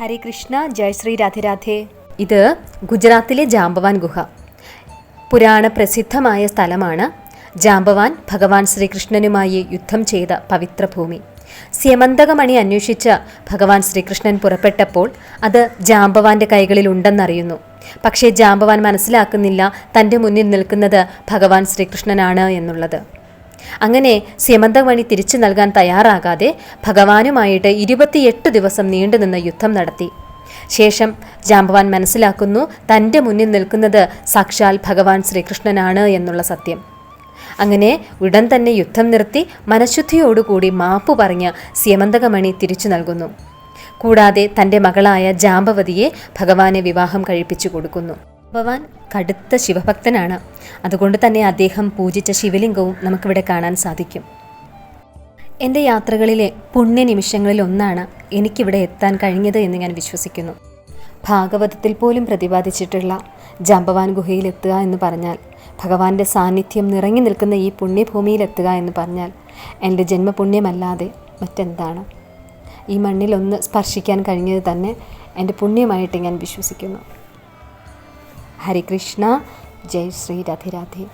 ഹരേ കൃഷ്ണ ജയ് ശ്രീ രാധേ ഇത് ഗുജറാത്തിലെ ജാംബവാൻ ഗുഹ. പുരാണ പ്രസിദ്ധമായ സ്ഥലമാണ് ജാംബവാൻ ഭഗവാൻ ശ്രീകൃഷ്ണനുമായി യുദ്ധം ചെയ്ത പവിത്ര ഭൂമി. സ്യമന്തകമണി അന്വേഷിച്ച് ഭഗവാൻ ശ്രീകൃഷ്ണൻ പുറപ്പെട്ടപ്പോൾ അത് ജാംബവാന്റെ കൈകളിൽ ഉണ്ടെന്നറിയുന്നു. പക്ഷേ ജാംബവാൻ മനസ്സിലാക്കുന്നില്ല തന്റെ മുന്നിൽ നിൽക്കുന്നത് ഭഗവാൻ ശ്രീകൃഷ്ണനാണ് എന്നുള്ളത്. അങ്ങനെ സ്യമന്തമണി തിരിച്ചു നൽകാൻ തയ്യാറാകാതെ ഭഗവാനുമായിട്ട് ഇരുപത്തിയെട്ട് ദിവസം നീണ്ടുനിന്ന യുദ്ധം നടത്തി. ശേഷം ജാംബവാൻ മനസ്സിലാക്കുന്നു തന്റെ മുന്നിൽ നിൽക്കുന്നത് സാക്ഷാൽ ഭഗവാൻ ശ്രീകൃഷ്ണനാണ് എന്നുള്ള സത്യം. അങ്ങനെ ഉടൻ തന്നെ യുദ്ധം നിർത്തി മനഃശുദ്ധിയോടുകൂടി മാപ്പ് പറഞ്ഞ് സ്യമന്തകമണി തിരിച്ചു നൽകുന്നു. കൂടാതെ തന്റെ മകളായ ജാമ്പവതിയെ ഭഗവാനെ വിവാഹം കഴിപ്പിച്ചു കൊടുക്കുന്നു. ഭഗവാൻ കടുത്ത ശിവഭക്തനാണ്. അതുകൊണ്ട് തന്നെ അദ്ദേഹം പൂജിച്ച ശിവലിംഗവും നമുക്കിവിടെ കാണാൻ സാധിക്കും. എന്റെ യാത്രകളിലെ പുണ്യ നിമിഷങ്ങളിൽ ഒന്നാണ് എനിക്കിവിടെ എത്താൻ കഴിഞ്ഞത് എന്ന് ഞാൻ വിശ്വസിക്കുന്നു. ഭാഗവതത്തിൽ പോലും പ്രതിപാദിച്ചിട്ടുള്ള ജാമ്പവാൻ ഗുഹയിലെത്തുക എന്ന് പറഞ്ഞാൽ ഭഗവാന്റെ സാന്നിധ്യം നിറങ്ങി നിൽക്കുന്ന ഈ പുണ്യഭൂമിയിലെത്തുക എന്ന് പറഞ്ഞാൽ എന്റെ ജന്മപുണ്യമല്ലാതെ മറ്റെന്താണ്? ഈ മണ്ണിലൊന്ന് സ്പർശിക്കാൻ കഴിഞ്ഞത് തന്നെ എന്റെ പുണ്യമായിട്ട് ഞാൻ വിശ്വസിക്കുന്നു. ഹരികൃഷ്ണ ജയ് ശ്രീ രാധേ രാധേ